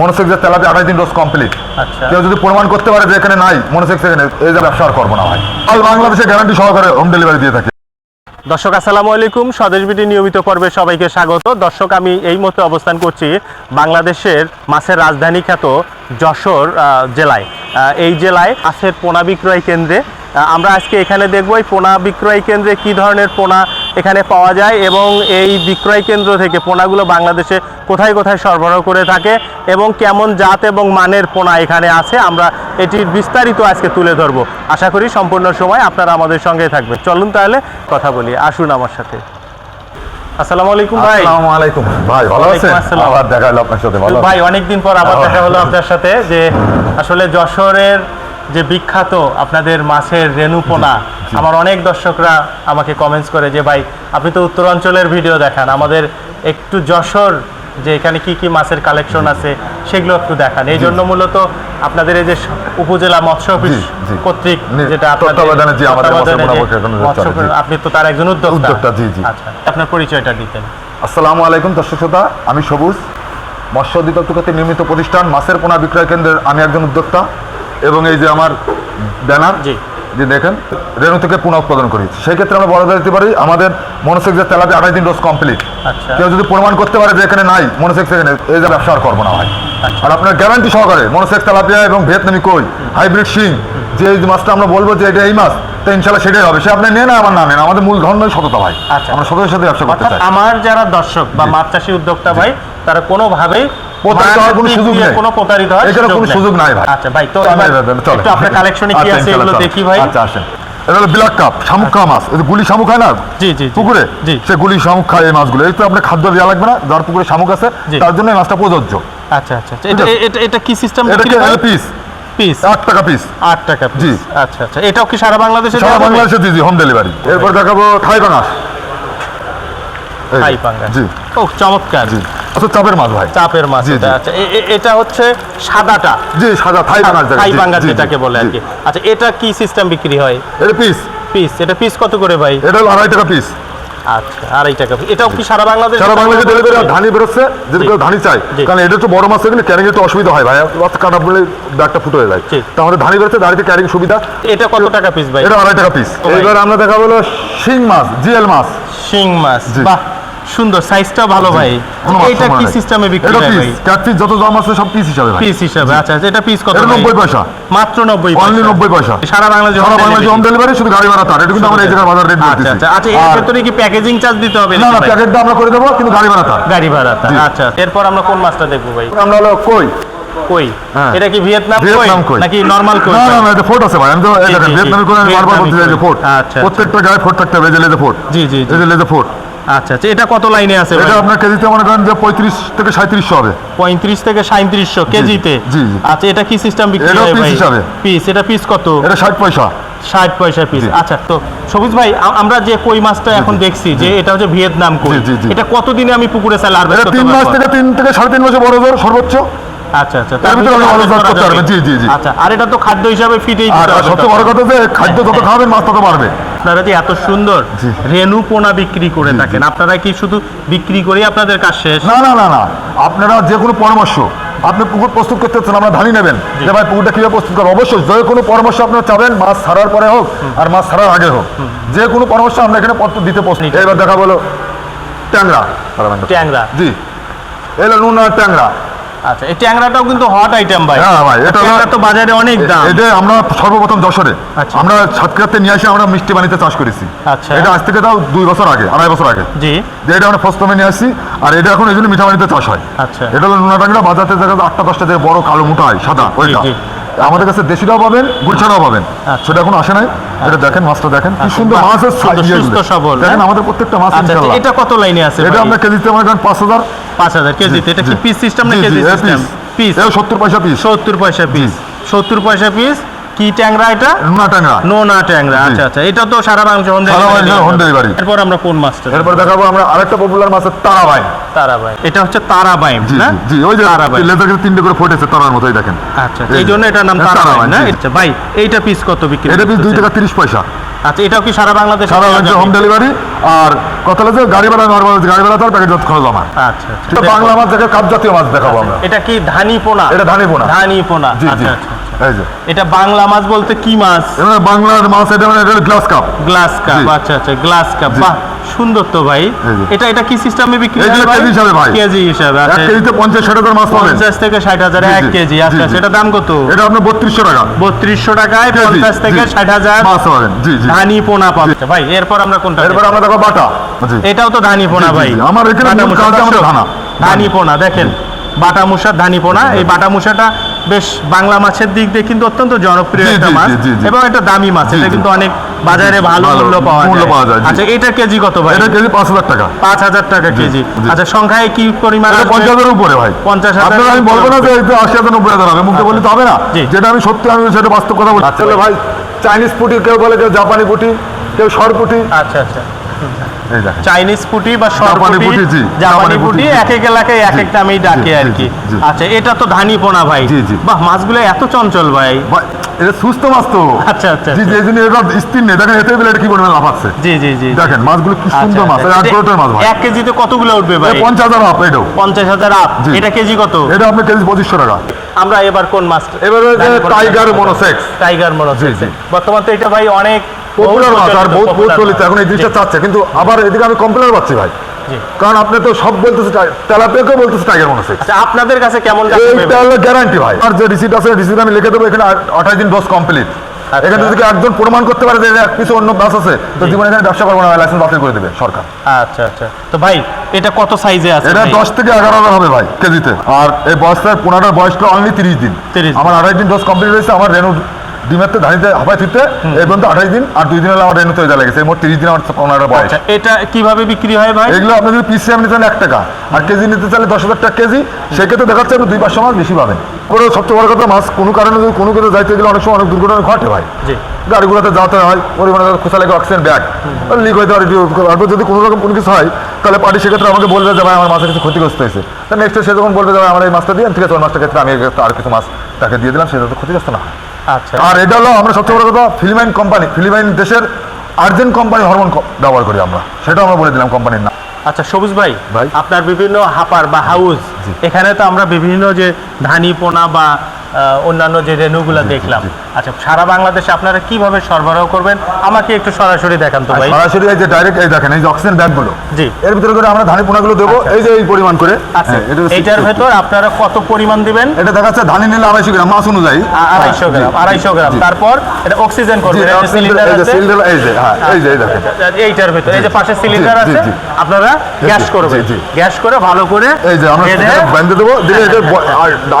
মনোসেক্সের তেলাপি আঠাশ দিন dose complete আচ্ছা। কেউ যদি প্রমাণ করতে পারে যে এখানে নাই মনোসেক্স এখানে এই যে ব্যবসা আর করব না ভাই। অল বাংলাদেশে গ্যারান্টি সহকারে হোম ডেলিভারি দিয়ে থাকে। দর্শক আসসালামু আলাইকুম। স্বদেশ বিটি নিয়মিত পর্বে সবাইকে স্বাগত। দর্শক আমি এই মুহূর্তে অবস্থান করছি বাংলাদেশের মাছের রাজধানী খ্যাত যশোর জেলায়। এই জেলায় মাছের পোনা বিক্রয় কেন্দ্রে। আমরা আজকে এখানে দেখব এই পোনা বিক্রয় কেন্দ্রে কি ধরনের পোনা এখানে পাওয়া যায় এবং এই বিক্রয় কেন্দ্র থেকে পোনাগুলো বাংলাদেশে কোথায় কোথায় সরবরাহ করে থাকে এবং কেমন জাত এবং মানের পোনা এখানে আছে আমরা এটির বিস্তারিত আজকে তুলে ধরবো। আশা করি সম্পূর্ণ সময় আপনারা আমাদের সঙ্গে থাকবে চলুন তাহলে কথা বলি আসুন আমার সাথে। আসসালামু আলাইকুম ভাই। আসসালামু আলাইকুম। ভাই ভালো আছেন? আবার দেখা হলো আপনার সাথে ভালো ভাই অনেকদিন পর আবার আবার। দেখা হলো। আপনার সাথে যে আসলে যশোরের যে বিখ্যাত আপনাদের মাছের রেণুপোনা। আমার অনেক দর্শকরা আমাকে কমেন্টস করে যে ভাই আপনি তো উত্তরাঞ্চলের ভিডিও দেখান। আমাদের একটু যশোর যে এখানে কি কি মাছের কালেকশন আছে সেগুলো একটু দেখান। এই জন্য মূলত আপনাদের এই যে উপজেলা মৎস্য অফিস। কর্তৃক যেটা। আপনি তো তার একজন উদ্যোক্তা। আচ্ছা আপনার পরিচয়টা দিতেন। আসসালামু আলাইকুম দর্শক শ্রোতা আমি সবুজ। মৎস্য অধিদপ্তর নির্মিত প্রতিষ্ঠান মাছের পোনা বিক্রয় কেন্দ্রের আমি একজন উদ্যোক্তা। এবং এই যে আমার ব্যানার জি। যে দেখেন রেণু থেকে পুনঃ উৎপাদন করি। সেই ক্ষেত্রে আমরা বড় দিতে পারি আমাদের মনোসেক্সের তেলাপি আঠাশ দিন ডোজ কমপ্লিট আচ্ছা। কেউ যদি প্রমাণ করতে পারে যে এখানে নাই মনোসেক্স এখানে এই যে ব্যবসা আর করব না ভাই। আচ্ছা। আর আপনার গ্যারান্টি সহকারে মনোসেক্স তেলাপিয়া এবং ভিয়েতনামি কই হাইব্রিড শিং যে এই মাছটা আমরা বলব যে এটা এই মাছ তো ইনশাল্লাহ সেটাই হবে। সে আপনি নেন না আমার না নেন আমাদের মূল ধর্মই সততা ভাই। আচ্ছা। আমরা সততার সাথে ব্যবসা করতে চাই। আমার যারা দর্শক বা মাছ চাষি উদ্যোক্তা ভাই তারা কোনোভাবেই প্রতারিত হওয়ার কোনো সুযোগ নেই। কোনো প্রতারিত হওয়ার এখানে কোনো সুযোগ নাই ভাই। আচ্ছা ভাই তো চলে, এবার চলে, চলে। একটু আপনার কালেকশনে কি আচ্ছা, আছে এগুলো দেখি ভাই। আচ্ছা আসেন। এটা হলো ব্ল্যাক কাপ শামুক খাওয়া মাছ গুলি শামুক হয় না? জি, জি, জি। পুকুরে? সে গুলি শামুক খায় এই মাছগুলো। এই তো আপনার খাদ্য দেওয়া লাগবে না যার পুকুরে শামুক আছে তার জন্য এই মাছটা প্রযোজ্য। আচ্ছা আচ্ছা আচ্ছা। এটা এটা এটা কি সিস্টেম এটা পিস। পিস। আট টাকা পিস। টাকা জি। আচ্ছা আচ্ছা। এটাও কি সারা বাংলাদেশে সারা দেওয়া বাংলাদেশে জি জি হোম ডেলিভারি এরপর দেখাবো থাই বাঙাস থাই পাঙ্গাস জি। ও চমৎকার। জি। আচ্ছা চাপের মাছ ভাই। চাপের মাছ এটা আচ্ছা এটা হচ্ছে সাদাটা। জি সাদা থাই বাঙাস থাই জি, যেটাকে বলে আর কি। আচ্ছা এটা কি সিস্টেম বিক্রি হয়? এটা পিস পিস এটা পিস কত করে ভাই? এটা হলো আড়াই টাকা পিস আচ্ছা আড়াই টাকা এটাও কি সারা বাংলাদেশ সারা বাংলাদেশে ডেলিভারি ধানি বেরোচ্ছে যদি কেউ ধানি চাই কারণ এটা তো বড় মাছ এগুলো ক্যারিং একটু অসুবিধা হয় ভাই। অত কাটা বলে ব্যাগটা ফুটো হয়ে যায়। জি। তো আমাদের ধানি বেরোচ্ছে ধানিতে ক্যারিং সুবিধা। এটা কত টাকা পিস ভাই? এটা আড়াই টাকা পিস এবার আমরা দেখাবো হলো শিং মাছ জিএল মাছ। শিং মাছ বাহ। সুন্দর সাইজটা ভালো ভাই। এটা কি সিস্টেমে বিক্রি হয় ভাই? ক্যাটফিস যত দাম আছে সব পিস হিসাবে ভাই। পিস হিসাবে আচ্ছা আচ্ছা, এটা পিস কত এটা ভাই? নব্বই পয়সা। মাত্র নব্বই অনলি নব্বই পয়সা। সারা বাংলাদেশে সারা বাংলাদেশে হোম ডেলিভারি শুধু গাড়ি ভাড়া তার এটা কিন্তু আমরা এই জায়গায় বাজার রেট আচ্ছা আচ্ছা আচ্ছা এর ভেতরে কি প্যাকেজিং চার্জ দিতে হবে না না? প্যাকেটটা আমরা করে দেবো কিন্তু গাড়ি ভাড়া তার গাড়ি ভাড়া জি। আচ্ছা এরপর আমরা কোন মাছটা দেখব ভাই? আমরা হলো কই? কই? হ্যাঁ। এটা কি ভিয়েতনাম কই? নাকি নরমাল কই? না না এটা ফোর্ট আছে ভাই। আমি তো এই জি, দেখেন জি, ভিয়েতনামি করে আমি বারবার বলতে চাই যে ফোর্ট আচ্ছা, আচ্ছা। প্রত্যেকটা গায়ে ফোর্ট থাকতে হবে এই যে লেজে ফোর্ট জি জি জি। এই যে লেজে ফোর্ট আচ্ছা আচ্ছা এটা কত লাইনে আছে এটা আপনার কেজিতে মনে করেন যে পঁয়ত্রিশ থেকে সাঁত্রিশশো হবে। পঁয়ত্রিশ থেকে সাঁত্রিশশো কেজিতে? জি। আচ্ছা এটা কি সিস্টেম বিক্রি হয় ভাই। পিস এটা পিস কত? এটা ষাট পয়সা। ষাট পয়সা পিস আচ্ছা তো সবুজ ভাই আমরা যে কই মাছটা এখন দেখছি যে এটা হচ্ছে ভিয়েতনাম কই। এটা কতদিনে আমি পুকুরে করতে তিন মাস থেকে তিন থেকে সাড়ে তিন মাসে বড় সর্বোচ্চ। আচ্ছা আচ্ছা। এর ভিতরে আপনি ভালো করতে পারবেন, জি, জি, জি। আচ্ছা আর এটা তো খাদ্য হিসাবে ফিটেই আর আর সবচেয়ে বড় কথা যে খাদ্য যত মাছ তত বাড়বে। আপনারা যে এত সুন্দর পোনা বিক্রি করে থাকেন আপনারা কি শুধু বিক্রি করেই আপনাদের কাজ শেষ? না না না না। আপনারা যে কোনো পরামর্শ আপনি পুকুর প্রস্তুত করতে চাচ্ছেন আমরা ধানি নেবেন। যে ভাই পুকুরটা কীভাবে প্রস্তুত করব? অবশ্যই যে কোনো পরামর্শ আপনারা চাবেন মাছ ছাড়ার পরে হোক আর মাছ ছাড়ার আগে হোক। যে কোনো পরামর্শ আমরা এখানে পত্র দিতে প্রস্তুত। এবার দেখা বলো ট্যাংরা। ট্যাংরা। জি। এলো নুন আর ট্যাংরা। আচ্ছা এই ট্যাংরাটাও কিন্তু হট আইটেম ভাই। হ্যাঁ ভাই, এটা তো বাজারে অনেক দাম। এটা আমরা সর্বপ্রথম যশোরে। আচ্ছা। আমরা সাতক্ষীরাতে নিয়ে এসে আমরা মিষ্টি বানিতে চাষ করেছি। আচ্ছা। এটা আজ থেকে তাও দুই বছর আগে আড়াই বছর আগে। জি। যে এটা আমরা প্রথমে নিয়ে আসছি আর এটা এখন এই জন্য মিঠা বানিতে চাষ হয়। আচ্ছা। এটা হলো নোনা টাংরা বাজাতে দেখা যায় আটটা দশটা যে বড় কালো মোটা হয় সাদা ওইটা। আমাদের কাছে দেশিটাও পাবেন গুলছাড়াও পাবেন। আচ্ছা। সেটা এখন আসে নাই। এটা দেখেন মাছটা দেখেন কি আচ্ছা, সুন্দর মাছের সুন্দর, সুস্থ সবল, দেখেন হ্যাঁ? আমাদের প্রত্যেকটা মাছ আচ্ছা এটা কত লাইনে আছে এটা আমরা কেজিতে মনে করেন পাঁচ হাজার পাঁচ হাজার কেজিতে এটা কি পিস সিস্টেম না কেজি সিস্টেম পিস সত্তর পয়সা পিস সত্তর পয়সা পিস সত্তর পয়সা পিস কি ট্যাংরা এটা? নোনা টাংরা নো না ট্যাংরা আচ্ছা আচ্ছা। এটা তো সারা বাংলা হোম বাংলাদেশে home এরপর আমরা কোন মাছটা এরপর দেখাবো আমরা আরেকটা পপুলার মাছের তারা ভাই তারাবাই এটা হচ্ছে তারাবাইম জি না? জি, ওই যে তারাবাইম। লেজার তিনটে করে ফুটেছে তারার মতোই দেখেন। আচ্ছা এই জন্য এটার নাম তারাবাইম না? আচ্ছা ভাই এইটা পিস কত বিক্রি এটা পিস দুই টাকা তিরিশ পয়সা। আচ্ছা এটাও কি সারা বাংলাদেশে সারা বাংলাদেশে হোম ডেলিভারি আর কথা হলো যে গাড়ি ভাড়া নর্মাল গাড়ি ভাড়া তার প্যাকেট খরচ আমার আচ্ছা আচ্ছা বাংলা মাছ দেখে কাপ জাতীয় মাছ দেখাবো আমরা। এটা কি ধানি পোনা? এটা ধানি পোনা। ধানি পোনা জি জি। আচ্ছা আচ্ছা এই যে। এটা বাংলা মাছ বলতে কি মাছ? বাংলার মাছ এটা মানে গ্লাস কাপ গ্লাস কাপ আচ্ছা আচ্ছা গ্লাস কাপ। বাহ। সুন্দর তো ভাই। এটা এটা কি সিস্টেমে বিক্রি হয়? কেজি হিসাবে ভাই। কেজি হিসাবে আচ্ছা। কেজিতে পঞ্চাশ ষাট হাজার মাছ পাবেন। পঞ্চাশ থেকে ষাট হাজার জি, এক কেজি। আচ্ছা সেটা দাম কত? এটা আপনার বত্রিশশো টাকা। বত্রিশশো টাকায় কেজি, পঞ্চাশ থেকে জি। ষাট হাজার মাছ পাবেন। জি জি। ধানি পোনা পাবে আচ্ছা, ভাই এরপর আমরা কোনটা এরপর আমরা দেখো বাটা। এটাও তো ধানি পোনা ভাই। আমার এখানে মুসা, ধানা। ধানি পোনা দেখেন। বাটা মুসার ধানি পোনা। এই বাটা মুসাটা বেশ বাংলা মাছের দিক দিয়ে কিন্তু অত্যন্ত জনপ্রিয় একটা মাছ। এবং এটা দামি মাছ। এটা কিন্তু অনেক বাজারে ভালো মূল্য পাওয়া মূল্য পাওয়া যায়, আচ্ছা এটা কেজি কত ভাই? এটা কেজি পাঁচ হাজার টাকা। পাঁচ হাজার টাকা কেজি। আচ্ছা সংখ্যায় কি পরিমাণ আছে আসবে? এর উপরে ভাই। পঞ্চাশ হাজার আপনারা আমি বলব না যে এই তো আশি হাজার নব্বই হাজার হবে। মুখে বললে তো হবে না। যেটা আমি সত্যি আমি সেটা বাস্তব কথা বলছি। আচ্ছা। ভাই চাইনিজ পুটি কেউ বলে কেউ জাপানি পুটি কেউ সর পুটি। আচ্ছা আচ্ছা। চাইনিজ পুটি বা পুঁটি। জাপানি পুটি এক এক এলাকায় এক জি, এক নামেই ডাকে আর কি। আচ্ছা এটা তো ধানি পোনা ভাই। বাহ মাছগুলো এত চঞ্চল ভাই। এটা সুস্থ মাছ তো। আচ্ছা, আচ্ছা, জি জি এই জন্য এটা স্থির নেই। দেখেন এতে বেলে কি পরিমাণ লাফাচ্ছে জি জি জি দেখেন মাছগুলো কি আচ্ছা, সুন্দর মাছ। আচ্ছা। এক গ্রোটের মাছ ভাই। এক কেজিতে কতগুলো উঠবে ভাই? এটা পঞ্চাশ হাজার আপ এটাও। পঞ্চাশ হাজার আপ এটা কেজি কত? এটা আপনার কেজি পঁচিশশো টাকা। আমরা এবার কোন মাছ এবারে টাইগার মনোসেক্স টাইগার মনোসেক্স। তো এটা ভাই অনেক পপুলার মাছ আর বহুত বহুত চলিত এখন এই জিনিসটা চাচ্ছে। কিন্তু আবার এদিকে আমি কমপ্লেন পাচ্ছি ভাই। কারণ আপনি তো সব বলতেছে তেলাপিয়াকেও বলতেছে টাইগার মনোসেক্স আচ্ছা আপনাদের কাছে কেমন এইটা হলো গ্যারান্টি ভাই। আর যে রিসিট আছে রিসিট আমি লিখে দেবো এখানে আঠাশ দিন ডোজ কমপ্লিট আচ্ছা। এখানে যদি একজন প্রমাণ করতে পারে যে এক পিছু অন্য বাস আছে তো জীবনে এখানে ব্যবসা করব না লাইসেন্স বাতিল করে দেবে সরকার। আচ্ছা আচ্ছা। তো ভাই এটা কত সাইজে আছে এটা ভাই? দশ থেকে এগারো হাজার হবে ভাই কেজিতে। আর এই বয়সটার পনেরোটার বয়সটা অনলি তিরিশ দিন। 30 দিন। আমার আড়াই দিন ডোজ কমপ্লিট হয়েছে আমার রেনু ডিমের ধানিতে হাফাই ফিরতে এই পর্যন্ত আঠাশ দিন আর দুই দিন হলে আমার রেনুতে যা লেগেছে। মোট তিরিশ দিন আমার পনেরোটার বয়স। আচ্ছা এটা কীভাবে বিক্রি হয় ভাই? এগুলো আপনি যদি পিসি নিতে চান এক টাকা। আর কেজি নিতে চাইলে দশ হাজার টাকা কেজি। সেক্ষেত্রে দেখাচ্ছে আপনি দুই পাঁচশো মাছ বেশি পাবেন। করে সবচেয়ে বড় কথা মাছ কোনো কারণে যদি কোনো কিছু যাইতে গেলে অনেক সময় অনেক দুর্ঘটনা ঘটে ভাই। গাড়িগুলোতে যাতে হয় পরিমাণে খোসা লেগে অক্সিজেন ব্যাগ লিক পারে তারপর যদি কোনো রকম কোনো কিছু হয় তাহলে পার্টি সেক্ষেত্রে আমাকে বলবে যে ভাই আমার মাছের কিছু ক্ষতিগ্রস্ত হয়েছে। তা নেক্সট সে যখন বলবে যে আমার এই মাছটা দিয়ে ঠিক আছে ওই মাছটা ক্ষেত্রে আমি আর কিছু মাছ তাকে দিয়ে দিলাম সেটা তো ক্ষতিগ্রস্ত না হয়। আচ্ছা। আর এটা হলো আমরা সবচেয়ে বড় কথা ফিলিপাইন কোম্পানি ফিলিমাইন দেশের আর্জেন্ট কোম্পানি হরমোন ব্যবহার করি আমরা। সেটা আমরা বলে দিলাম কোম্পানির নাম। আচ্ছা সবুজ ভাই ভাই। আপনার বিভিন্ন হাপার বা হাউস এখানে তো আমরা বিভিন্ন যে ধানি পোনা বা অন্যান্য যে রেণুগুলো দেখলাম। আচ্ছা সারা বাংলাদেশে আপনারা কীভাবে সরবরাহ করবেন? আমাকে একটু সরাসরি দেখান তো ভাই। সরাসরি এই যে ডাইরেক্ট এই দেখেন এই যে অক্সিজেন ব্যাগগুলো জি। এর ভিতরে করে আমরা ধানি পোনাগুলো দেবো এই যে এই পরিমাণ করে। আচ্ছা হ্যাঁ, এটা এইটার ভেতর আপনারা কত পরিমাণ দিবেন? এটা দেখাচ্ছে ধানি নিলে আড়াইশো গ্রাম মাছ অনুযায়ী। আড়াইশো হ্যাঁ, গ্রাম আড়াইশো গ্রাম। তারপর এটা অক্সিজেন করবেন সিলিন্ডার এই যে হ্যাঁ, এই যে, দেখেন। আচ্ছা, আচ্ছা, এইটার ভেতর এই যে পাশে সিলিন্ডার আছে আপনারা গ্যাস করবেন। গ্যাস করে ভালো করে এই যে আমরা বেঁধে দেবো। দিলে এটা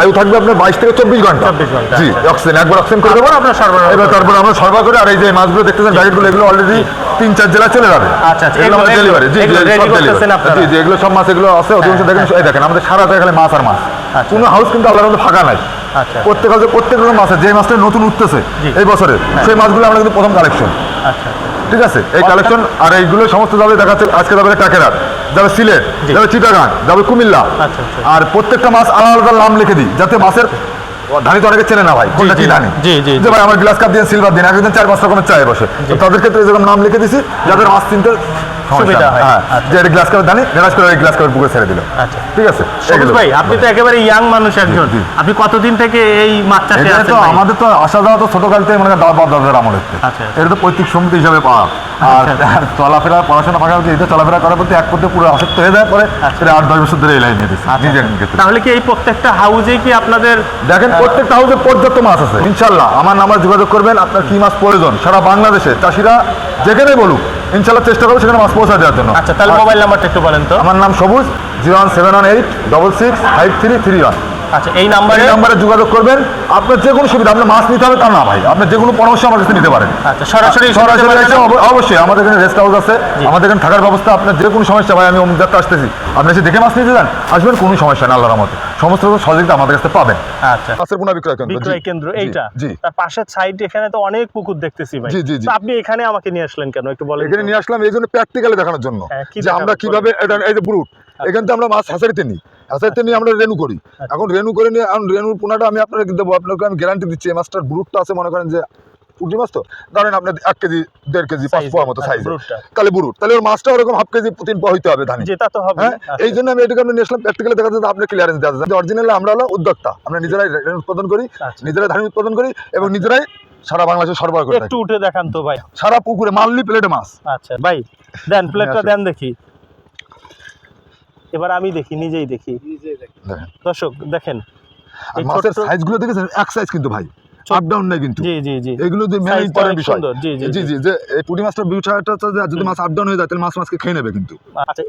আয়ু থাকবে আপনার বাইশ থেকে চব্বিশ 24 ঘণ্টা। জি অক্সিজেন একবার অক্সিজেন করে দেবো। আপনার সরবরাহ এবার। তারপর আমরা সরবরাহ করে আর এই যে মাছগুলো দেখতেছেন এগুলো অলরেডি তিন চার জেলা চলে যাবে। আচ্ছা, আচ্ছা, ডেলিভারি জি জি এগুলো সব? জি এগুলো মাছ এগুলো আছে অধিকাংশ দেখেন এই দেখেন আমাদের সারা খালি মাছ আর মাছ। আচ্ছা। কোনো হাউস কিন্তু আল্লাহর মধ্যে ফাঁকা নাই। প্রত্যেক হাউসে প্রত্যেক রকম মাছ যে মাছটা নতুন উঠতেছে এই বছরে সেই মাছগুলো আমরা কিন্তু প্রথম কালেকশন আচ্ছা ঠিক আছে? এই কালেকশন আর এইগুলো সমস্ত যাবে দেখাচ্ছে আজকে যাবে টাকেরার যাবে সিলেট। যাবে চিটাগাং যাবে কুমিল্লা। আর প্রত্যেকটা মাছ আলাদা আলাদা নাম লিখে দিই যাতে মাছের ধানি তো অনেকে চেনে না ভাই কোনটা কি ধানি? জি, জি, যে ভাই আমার গ্লাস কাপ দিয়ে সিলভার দিন একজন চার পাঁচ রকমের চায় বসে। তাদের ক্ষেত্রে এরকম নাম লিখে দিছি যাদের মাছ চিনতে সুবিধা হয়। হয়। আচ্ছা। যে এটা গ্লাস কাপের ধানি গ্লাস করে গ্লাস কাপের বুকে ছেড়ে দিল আচ্ছা। ঠিক আছে? ভাই আপনি তো একেবারে ইয়াং মানুষ একজন। আপনি কতদিন থেকে এই মাছ চাষে আছেন তো আমাদের তো আসা যাওয়া তো ছোটকাল থেকে মানে দাদা দাদাদের আমল আচ্ছা। এটা তো পৈতৃক সম্পত্তি হিসাবে পাওয়া। আর। চলাফেরা পড়াশোনা এটা চলাফেরা করার প্রতি এক পথে পুরো আসক্ত হয়ে পরে সেটা আট দশ বছর ধরে এই লাইন নিয়ে দিচ্ছে তাহলে কি এই প্রত্যেকটা হাউজে কি আপনাদের দেখেন প্রত্যেকটা পর্যাপ্ত মাছ আছে। ইনশাল্লাহ আমার নাম্বার যোগাযোগ করবেন আপনার কি মাছ প্রয়োজন সারা বাংলাদেশে চাষিরা যেখানে বলুক। ইনশাল্লাহ চেষ্টা করব সেখানে মাছ পৌঁছা দেওয়ার জন্য। আচ্ছা তাহলে মোবাইল নাম্বারটা একটু বলেন তো। আমার নাম Sabuj zero one seven one eight double six five three three one. আচ্ছা এই নাম্বারে নাম্বারে যোগাযোগ করবেন। আপনার যে কোনো সুবিধা আপনার মাছ নিতে হবে তা না ভাই। আপনার যে কোনো পরামর্শ আমার কাছে নিতে পারেন। আচ্ছা সরাসরি সরাসরি পারবেন? অব- অবশ্যই আমাদের এখানে রেস্ট হাউস আছে। আমাদের এখানে থাকার ব্যবস্থা আপনার যে কোনো সমস্যা ভাই আমি অমুক যাত্রা আসতেছি। আপনি এসে দেখে মাছ নিতে যান আসবেন কোনো সমস্যা না আল্লাহর মতে সমস্ত সহযোগিতা আমাদের কাছে পাবেন। আচ্ছা। মাছের পোনা বিক্রয় কেন্দ্র। বিক্রয় কেন্দ্র এইটা? জি। তার পাশের সাইড এখানে তো অনেক পুকুর দেখতেছি ভাই। জি, জি। আপনি এখানে আমাকে নিয়ে আসলেন কেন? একটু বলেন এখানে নিয়ে আসলাম এই জন্য প্র্যাকটিক্যালি দেখানোর জন্য। হ্যাঁ, যে আমরা কীভাবে এটা এই যে ব্রুট। এখান থেকে আমরা মাছ হ্যাচারিতে নিই। হ্যাচারিতে নিয়ে আমরা রেনু করি। এখন রেনু করে নিয়ে এখন রেনুর পোনাটা আমি আপনাকে দেবো আপনাকে আমি গ্যারান্টি দিচ্ছি এই মাছটার ব্রুটটা আছে মনে করেন যে পুঁটি মাছ তো? ধরেন আপনার এক কেজি দেড় কেজি পাঁচ পোয়ার মতো আচ্ছা, সাইজ তাহলে বুরুট তাহলে ওর মাছটা ওরকম হাফ কেজি তিন পোয়া হইতে হবে ধানি। যেটা তো হবে। হ্যাঁ? এই জন্য আমি এটাকে আমরা নিয়ে আসলাম প্র্যাকটিক্যালি দেখা যাচ্ছে আপনার ক্লিয়ারেন্স দেওয়া যাচ্ছে অরিজিনালি আমরা হলো উদ্যোক্তা। আমরা নিজেরাই রেন উৎপাদন করি আচ্ছা। নিজেরাই ধান উৎপাদন করি এবং নিজেরাই সারা বাংলাদেশে সরবরাহ করে একটু উঠে দেখান তো ভাই। সারা পুকুরে মানলি প্লেটে মাছ। আচ্ছা ভাই দেন প্লেটটা। দেন দেখি। এবার আমি দেখি নিজেই দেখি। দর্শক দেখেন। মাছের সাইজগুলো দেখেছেন? এক সাইজ কিন্তু ভাই। আপ ডাউন নেই কিন্তু। জি জি জি। এগুলো যে Size টা ইম্পর্টেন্ট অনেক বিষয়। জি, জি, জি জি। জি যে পুঁটি মাছটা বিষয়টা যদি মাছ আপ ডাউন হয়ে যায় তাহলে মাছ মাছকে খেয়ে নেবে কিন্তু। আচ্ছা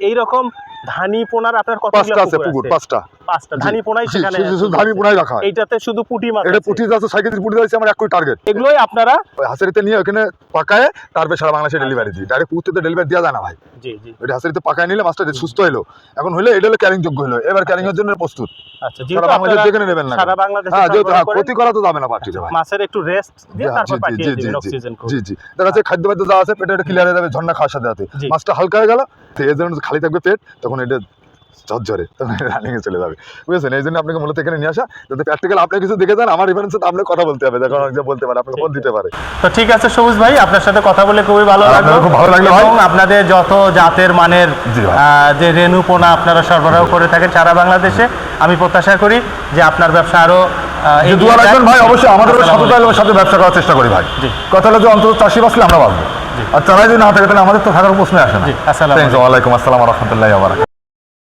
ধানি পোনার আপনার কত পাঁচটা আছে পুকুর পাঁচটা। পাঁচটা। ধানি পোনাই সেখানে শুধু- শুধু ধানি পোনাই রাখা। শুধু পুঁটি মাছ এটা পুঁটি আছে ছয় পুঁটি আছে আমার এক কোটি টার্গেট এগুলোই আপনারা হাসারিতে নিয়ে ওখানে পাকায় তারপরে সারা বাংলাদেশে ডেলিভারি দিই। ডাইরেক্ট ডেলিভারি দেওয়া যায় না ভাই। জি জি। ওইটা হাসারিতে পাকায় নিলে মাছটা সুস্থ হলো এখন হলে এটা হলো ক্যারিং যোগ্য হলো এবার ক্যারিং এর জন্য প্রস্তুত। আচ্ছা সারা বাংলাদেশ যেখানে নেবেন না সারা বাংলাদেশে হ্যাঁ হ্যাঁ, ক্ষতি করা তো যাবে না পার্টিতে ভাই। মাছের একটু রেস্ট দিয়ে তারপর পাঠিয়ে দিবেন অক্সিজেন জি জি দেখা যাচ্ছে খাদ্য যা আছে পেটে ক্লিয়ার হয়ে যাবে ঝর্ণা খাওয়ার সাথে সাথে। মাছটা হালকা হয়ে গেল এই জন্য খালি থাকবে পেট তখন এটা ঝরঝরে তখন রানিং এ চলে যাবে। বুঝেছেন? এই জন্য আপনাকে মূলত এখানে নিয়ে আসা যাতে প্র্যাকটিক্যাল আপনি কিছু দেখে যান আমার রেফারেন্সে কথা বলতে হবে বলতে পারে আপনাকে ফোন দিতে পারে। তো ঠিক আছে সবুজ ভাই আপনার সাথে কথা বলে খুবই ভালো লাগল। খুব ভালো লাগল এবং আপনাদের যত জাতের মানের যে রেণু পোনা আপনারা সরবরাহ করে থাকেন সারা বাংলাদেশে আমি প্রত্যাশা করি যে আপনার ব্যবসা আরও আহ, যে এগিয়ে দুয়ার রাখবেন ভাই অবশ্যই আমাদের সততা সাথে ব্যবসা করার চেষ্টা করি ভাই। কথা হলো যে অন্তত চাষি বাঁচলে আমরা বাঁচবো। আর চালাই যদি না থাকে তাহলে আমাদের তো থাকার প্রশ্নে আসে না। আসসালামু Thanks, আসসালাম রহমতুল্লাহ আবার